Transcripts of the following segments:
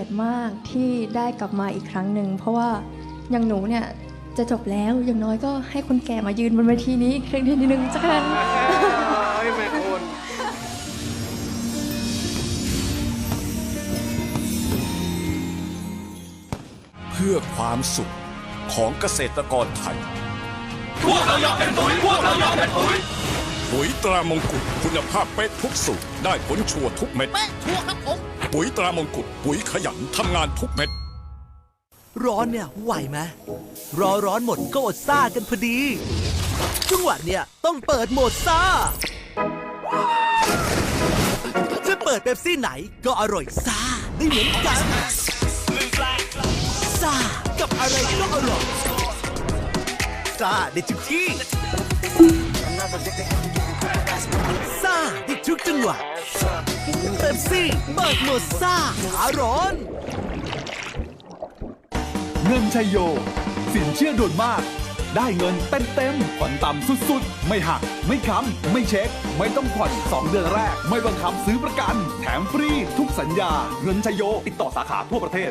กียรติมากที่ได้กลับมาอีกครั้งหนึ่ง เพราะว่าอย่างหนูเนี่ยจะจบแล้วอย่างน้อยก็ให้คนแก่มายืนบนเวทีนี้อีกครั้งทีนึงจ้ะกันเฮ้ยแม่คุณเพื่อความสุขของเกษตรกรไทย พวกเรายอมเป็นปุ๋ย พวกเรายอมเป็นปุ๋ย ปุ๋ยตรามงกุฎคุณภาพเป๊ะทุกสูตรได้ผลชัวร์ทุกเม็ด เป๊ะชัวร์ครับผม ปุ๋ยตรามงกุฎปุ๋ยขยันทำงานทุกเม็ด ร้อนเนี่ยไหวไหมรอร้อนหมดก็อดซ่ากันพอดีจังหวะเนี่ยต้องเปิดโหมดซ่า จะเปิดเป๊ปซี่ไหนก็อร่อยซ่าได้เหมือนกันซ่ากับอะไรก็อร่อยซ่าได้ทุกที่ซ่า ทุกจังหวะเป๊ปซี่เปิดโหมดซ่าขาร้อน เงินชัยโย สินเชื่อด่วนมาก ได้เงินเต็มเต็มๆผ่อนต่ำสุดๆ ไม่หัก ไม่ค้ำ ไม่เช็ค ไม่ต้องผ่อน 2 เดือนแรก ไม่บังคับซื้อประกัน แถมฟรี ทุกสัญญา เงินชัยโย ติดต่อสาขาทั่วประเทศ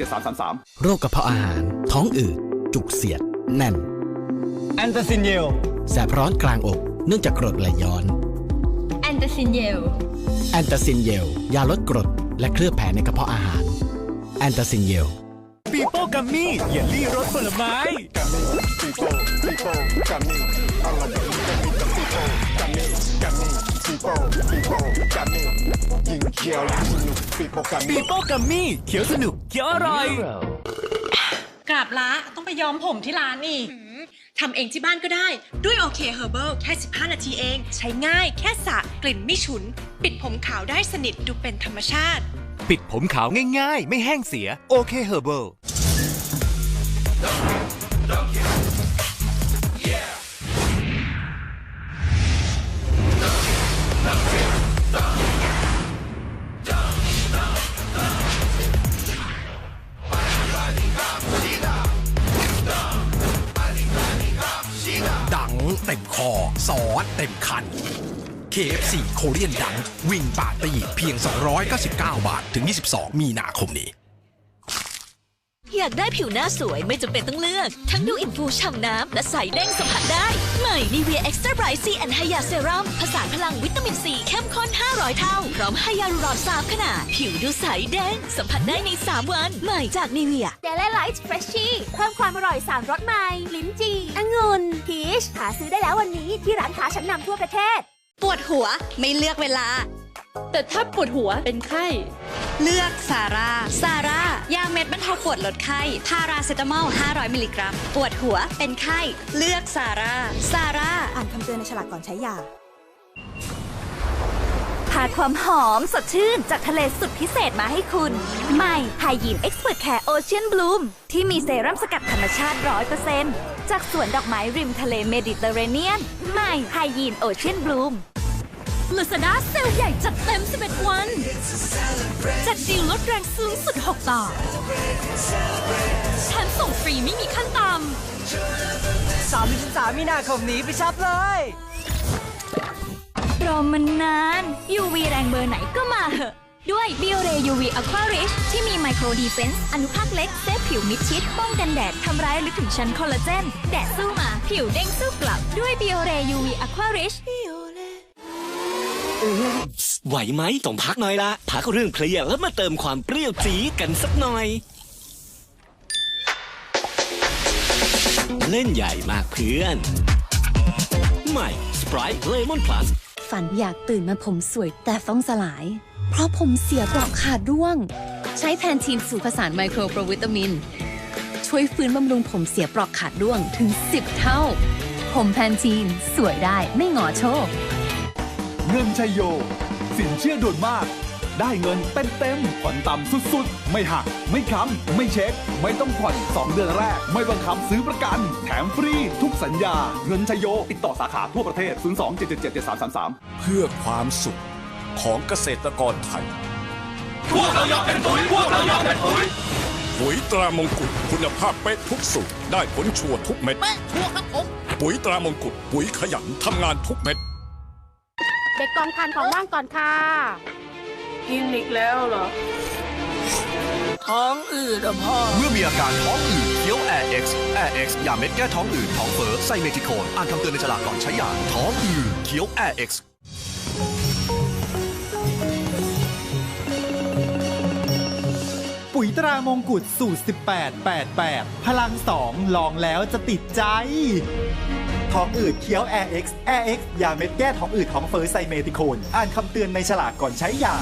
02-777-7333 โรคกระเพาะอาหาร ท้องอืด จุกเสียด แน่น แอนตาซินเยลแสบร้อนกลางอก เนื่องจากกรดไหลย้อนแอน ตาซินเยล แอนตาซินเยล ยาลดกรด และเคลือบแผลในกระเพาะอาหาร แอนตาซินเยลปีโป้กัมมี่เยลลี่รสผลไม้ปีโป้กัมมี่เขียวสนุกเขียวอร่อยกราบละต้องไปย้อมผมที่ร้านนี่ ทำเองที่บ้านก็ได้ ด้วยโอเคเฮอร์เบิลแค่ 15 นาทีเอง ใช้ง่าย แค่สระกลิ่นไม่ฉุน ปิดผมขาวได้สนิทดูเป็นธรรมชาติ ปิดผมขาวง่ายๆ ไม่แห้งเสียโอเคเฮอร์เบิล เต็มคอซอสเต็มคัน KFC โคเรียนดังวิ่งปาร์ตี้เพียง 299 บาท ถึง 22 มีนาคมนี้ อยากได้ผิวหน้าสวยไม่จำเป็นต้องเลือก ทั้งดูอินฟูฉ่ำน้ำ และใสเด้งสัมผัสได้ ใหม่ Nivea Extra Bright C and Hya Serum ผสานพลังวิตามินซีเข้มข้น 500 เท่า พร้อมไฮยาลูรอน3ขนาด ผิวดูใสเด้ง สัมผัสได้ใน 3 วัน ใหม่จาก Nivea เดล y ไลท์เฟรชชี่เพิ่มความอร่อย 3รสใหม่ ลิ้นจี่องุ่นพีชหาซื้อได้แล้ววันนี้ที่ร้านค้าชั้นนำทั่วประเทศ ปวดหัวไม่เลือกเวลา แต่ถ้าปวดหัวเป็นไข้ เลือกซาร่าซาร่า ยาเม็ดบรรเทาปวดลดไข้พาราเซตามอล 500 มิลลิกรัม ปวดหัวเป็นไข้ เลือกซาร่าซาร่าอ่านคำเตือนในฉลากก่อนใช้ยาพาความหอมสดชื่นจากทะเลสุดพิเศษมาให้คุณ ใหม่ไฮยีนเอ็กซ์เพรสแคร์โอเชียนบลูมที่มีเซรั่มสกัดธรรมชาติ100%จากสวนดอกไม้ริมทะเลเมดิเตอร์เรเนียน ใหม่ไฮยีนโอเชียนบลูม Lazada เซลล์ใหญ่จัดเต็ม 11 วัน จัดดีลลดแรงสูงสุด 6 ต่อแถมส่งฟรีไม่มีขั้นต่ำ33มีนาคมนี้ไปช็อปเลยรอมานาน UV แรงเบอร์ไหนก็มาเหอะ ด้วย b i o r e UV Aqua Rich ที่มีไมโครดีเฟนซ์อนุภาคเล็กเซฟผิวมิดชิด ป้องกันแดดทำร้ายลึกถึงชั้นคอลลาเจน แดดสู้มา ผิวเด้งสู้กลับด้วย b i o r e UV Aqua Rich ไหวไหมต้องพักหน่อยละ พักเรื่องเพลียแล้วมาเติมความเปรี้ยวจี๊ดกันสักหน่อย เล่นใหญ่มากเพื่อน ใหม่ Sprite Lemon Plus ฝันอยากตื่นมาผมสวยแต่ต้องสลาย เพราะผมเสียปลอกขาดร่วง ใช้แพนทีนสูตรผสานไมโครโปรวิตามิน ช่วยฟื้นบำรุงผมเสียปลอกขาดร่วงถึง 10 เท่า ผมแพนทีนสวยได้ไม่หงอโชค เงินชัยโย สินเชื่อด่วนมาก ได้เงินเต็มเต็มๆผ่อนต่ำสุดๆ ไม่หัก ไม่ค้ำ ไม่เช็ค ไม่ต้องผ่อน 2 เดือนแรก ไม่บังคับซื้อประกัน แถมฟรี ทุกสัญญา เงินชัยโย ติดต่อสาขาทั่วประเทศ 02-777-7333 เพื่อความสุขของเกษตรกรไทย พวกเรายอมเป็นปุ๋ย พวกเรายอมเป็นปุ๋ย ปุ๋ยตรามงกุฎคุณภาพเป๊ะทุกสูตรได้ผลชัวร์ทุกเม็ด เป๊ะชัวร์ครับผม ปุ๋ยตรามงกุฎปุ๋ยขยันทำงานทุกเม็ด เด็กกองทานของว่างก่อนค่ะกินอีกแล้วเหรอ ท้องอืดอะพ่อ เมื่อมีอาการท้องอืดเคี้ยว Air X Air X ยาเม็ดแก้ท้องอืดท้องเฟ้อไซเมทิโคนอ่านคำเตือนในฉลากก่อนใช้ยาท้องอืดเคี้ยว Air X ปุ๋ยตรามงกุฎสูตร 1888 พลัง2ลองแล้วจะติดใจ ท้องอืดเคี้ยว Air X Air X ยาเม็ดแก้ท้องอืดท้องเฟ้อไซเมติโคน อ่านคำเตือนในฉลากก่อนใช้ยา